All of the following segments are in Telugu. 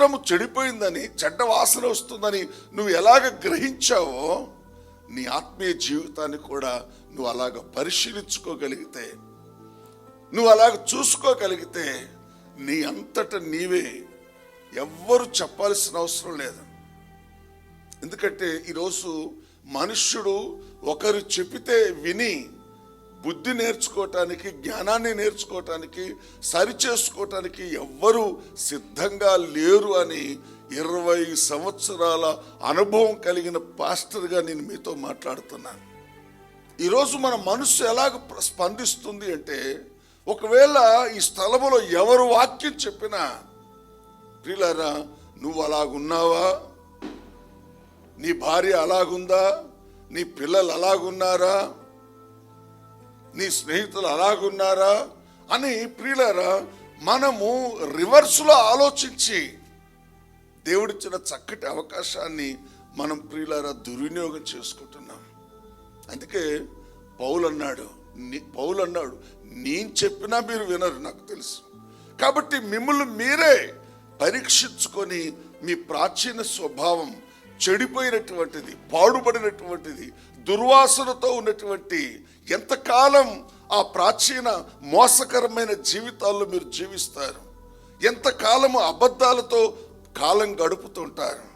వస్త్రము చెడిపోయిందని చెడ్డ వాసన వస్తుందని నువ్వు ఎలాగ గ్రహించావో నీ ఆత్మీయ జీవితాన్ని కూడా నువ్వు అలాగ పరిశీలించుకోగలిగితే నువ్వు అలాగ చూసుకోగలిగితే నీ అంతట నీవే ఎవ్వరు చెప్పాల్సిన అవసరం లేదు. ఎందుకంటే ఈరోజు మనుష్యుడు ఒకరు చెబితే విని బుద్ధి నేర్చుకోవటానికి జ్ఞానాన్ని నేర్చుకోవటానికి సరి చేసుకోవటానికి ఎవ్వరూ సిద్ధంగా లేరు అని ఇరవై సంవత్సరాల అనుభవం కలిగిన పాస్టర్గా నేను మీతో మాట్లాడుతున్నాను. ఈరోజు మన మనసు ఎలాగ స్పందిస్తుంది అంటే ఒకవేళ ఈ స్థలములో ఎవరు వాక్యం చెప్పినా ప్రియులారా నువ్వు అలాగున్నావా? నీ భార్య అలాగుందా? నీ పిల్లలు అలాగున్నారా? నీ స్నేహితులు అలాగున్నారా అని ప్రియులరా మనము రివర్స్లో ఆలోచించి దేవుడిచ్చిన చక్కటి అవకాశాన్ని మనం ప్రియులారా దుర్వినియోగం చేసుకుంటున్నాం. అందుకే పౌలు అన్నాడు నీ- పౌలు అన్నాడు నేను చెప్పినా మీరు వినరు నాకు తెలుసు. కాబట్టి మిమ్మల్ని మీరే పరీక్షించుకొని మీ ప్రాచీన స్వభావం చెడిపోయినటువంటిది పాడుపడినటువంటిది దుర్వాసనతో ఉన్నటువంటి ఎంతకాలం ఆ ప్రాచీన మోసకరమైన జీవితాల్లో మీరు జీవిస్తారు? ఎంతకాలము అబద్ధాలతో కాలం గడుపుతుంటారు?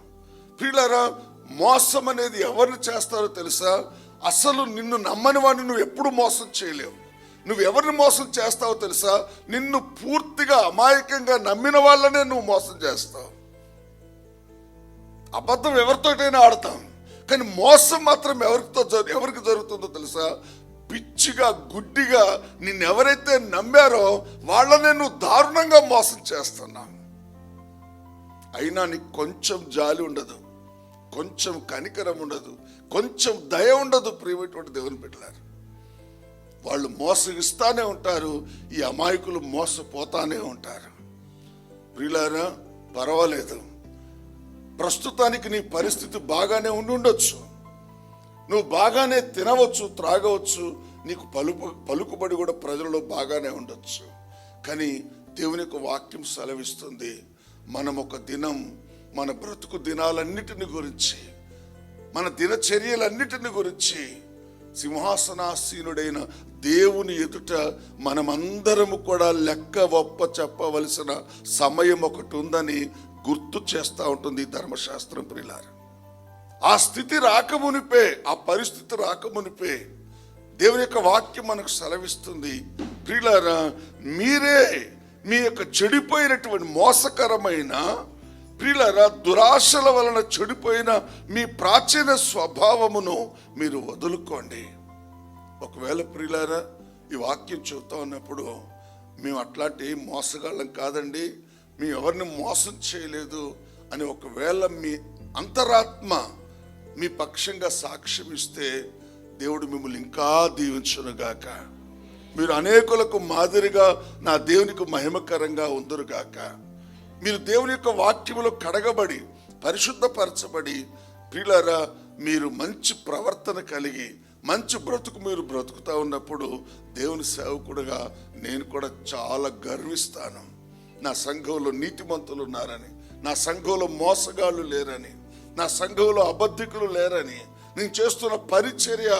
ప్రియులారా మోసం అనేది ఎవరిని చేస్తారో తెలుసా? అసలు నిన్ను నమ్మని వాడిని నువ్వు ఎప్పుడు మోసం చేయలేవు. నువ్వు ఎవరిని మోసం చేస్తావో తెలుసా? నిన్ను పూర్తిగా అమాయకంగా నమ్మిన వాళ్ళనే నువ్వు మోసం చేస్తావు. అబద్ధం ఎవరితోటైనా ఆడతాం. కానీ మోసం మాత్రం ఎవరితో జరు- ఎవరికి జరుగుతుందో తెలుసా? పిచ్చిగా గుడ్డిగా నిన్ను ఎవరైతే నమ్మారో వాళ్ళనే నువ్వు దారుణంగా మోసం చేస్తున్నావు. అయినా నీకు కొంచెం జాలి ఉండదు. కొంచెం కనికరం ఉండదు. కొంచెం దయ ఉండదు ప్రియమైనటువంటి దేవుని బిడ్డలారు. వాళ్ళు మోసగిస్తానే ఉంటారు. ఈ అమాయకులు మోసపోతానే ఉంటారు. ప్రియులారా పర్వాలేదు. ప్రస్తుతానికి నీ పరిస్థితి బాగానే ఉండి ఉండొచ్చు. నువ్వు బాగానే తినవచ్చు త్రాగవచ్చు నీకు పలుపు పలుకుబడి కూడా ప్రజలలో బాగానే ఉండొచ్చు. కానీ దేవుని యొక్క వాక్యం సెలవిస్తుంది మనం ఒక దినం మన బ్రతుకు దినాలన్నిటిని గురించి మన దినచర్యలన్నిటిని గురించి సింహాసనాసీనుడైన దేవుని ఎదుట మనమందరము కూడా లెక్క ఒప్ప చెప్పవలసిన సమయం ఒకటి ఉందని గుర్తు చేస్తూ ఉంటుంది ధర్మశాస్త్రం ప్రిలారు. ఆ స్థితి రాకమునిపే ఆ పరిస్థితి రాకమునిపే దేవుని యొక్క వాక్యం మనకు సెలవిస్తుంది. ప్రియులారా మీరే మీ యొక్క చెడిపోయినటువంటి మోసకరమైన ప్రియులారా దురాశల వలన చెడిపోయిన మీ ప్రాచీన స్వభావమును మీరు వదులుకోండి. ఒకవేళ ప్రియులారా ఈ వాక్యం చెబుతా ఉన్నప్పుడు మేము అట్లాంటి మోసగాళ్ళం కాదండి. మీ ఎవరిని మోసం చేయలేదు అని ఒకవేళ మీ అంతరాత్మ మీ పక్షంగా సాక్ష్యం ఇస్తే దేవుడు మిమ్మల్ని ఇంకా దీవించునుగాక. మీరు అనేకులకు మాదిరిగా నా దేవునికి మహిమకరంగా ఉందరుగాక. మీరు దేవుని యొక్క వాక్యములో కడగబడి పరిశుద్ధపరచబడి ప్రిలరా మీరు మంచి ప్రవర్తన కలిగి మంచి బ్రతుకు మీరు బ్రతుకుతా ఉన్నప్పుడు దేవుని సేవకుడుగా నేను కూడా చాలా గర్విస్తాను. నా సంఘంలో నీతిమంతులు ఉన్నారని నా సంఘంలో మోసగాళ్ళు లేరని నా సంఘంలో అబద్ధికులు లేరని నేను చేస్తున్న పరిచర్య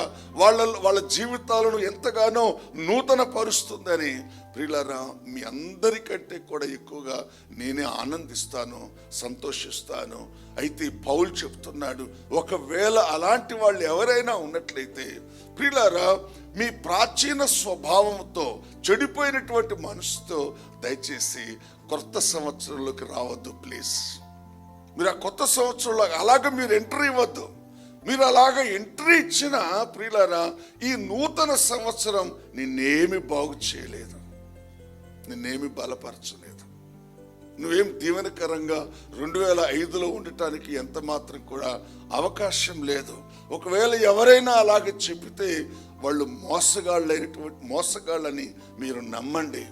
వాళ్ళ వాళ్ళ జీవితాలను ఎంతగానో నూతన పరుస్తుందని ప్రియులారా మీ అందరికంటే కూడా ఎక్కువగా నేనే ఆనందిస్తాను సంతోషిస్తాను. అయితే పౌలు చెప్తున్నాడు ఒకవేళ అలాంటి వాళ్ళు ఎవరైనా ఉన్నట్లయితే ప్రియులారా మీ ప్రాచీన స్వభావంతో చెడిపోయినటువంటి మనసుతో దయచేసి కొత్త సంవత్సరంలోకి రావద్దు ప్లీజ్. మీరు ఆ కొత్త సంవత్సరంలో అలాగే మీరు ఎంటర్ ఇవ్వద్దు మీరు అలాగ ఎంట్రీ ఇచ్చిన ప్రియులారా ఈ నూతన సంవత్సరం నిన్నేమి బాగు చేయలేదు. నిన్నేమి బలపరచలేదు. నువ్వేం దీవెనకరంగా రెండు వేల ఐదులో ఉండటానికి ఎంత మాత్రం కూడా అవకాశం లేదు. ఒకవేళ ఎవరైనా అలాగే చెబితే వాళ్ళు మోసగాళ్ళైనటువంటి మోసగాళ్ళని మీరు నమ్మండి.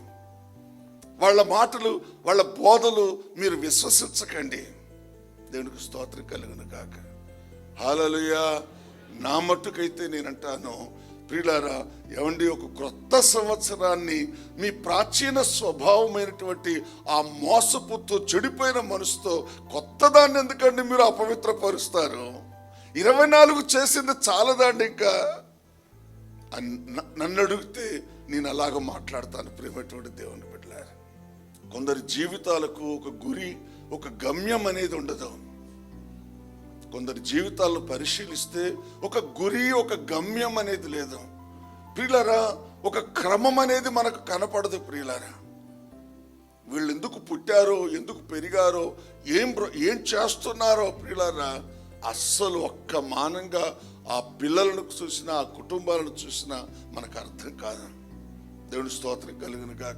వాళ్ళ మాటలు వాళ్ళ బోధలు మీరు విశ్వసించకండి. దేవునికి స్తోత్రం కలుగును కాక హాలలుయా. నా మట్టుకైతే నేను అంటాను ప్రియులారా ఏమండి ఒక క్రొత్త సంవత్సరాన్ని మీ ప్రాచీన స్వభావమైనటువంటి ఆ మోసపుతో చెడిపోయిన మనసుతో కొత్తదాన్ని ఎందుకండి మీరు అపవిత్రపరుస్తారు? ఇరవై నాలుగు చేసింది చాలదండి ఇంకా. నన్ను అడిగితే నేను అలాగ మాట్లాడతాను ప్రేమటువంటి దేవుని బిడ్డలారు. కొందరి జీవితాలకు ఒక గురి ఒక గమ్యం అనేది ఉండదు. కొందరి జీవితాలను పరిశీలిస్తే ఒక గురి ఒక గమ్యం అనేది లేదు. ప్రియులరా ఒక క్రమం అనేది మనకు కనపడదు ప్రియులరా. వీళ్ళు ఎందుకు పుట్టారో ఎందుకు పెరిగారో ఏం ఏం చేస్తున్నారో ప్రియులరా అస్సలు ఒక్క మానంగా ఆ పిల్లలను చూసినా ఆ కుటుంబాలను చూసినా మనకు అర్థం కాదు. దేవుని స్తోత్రం కలిగినగా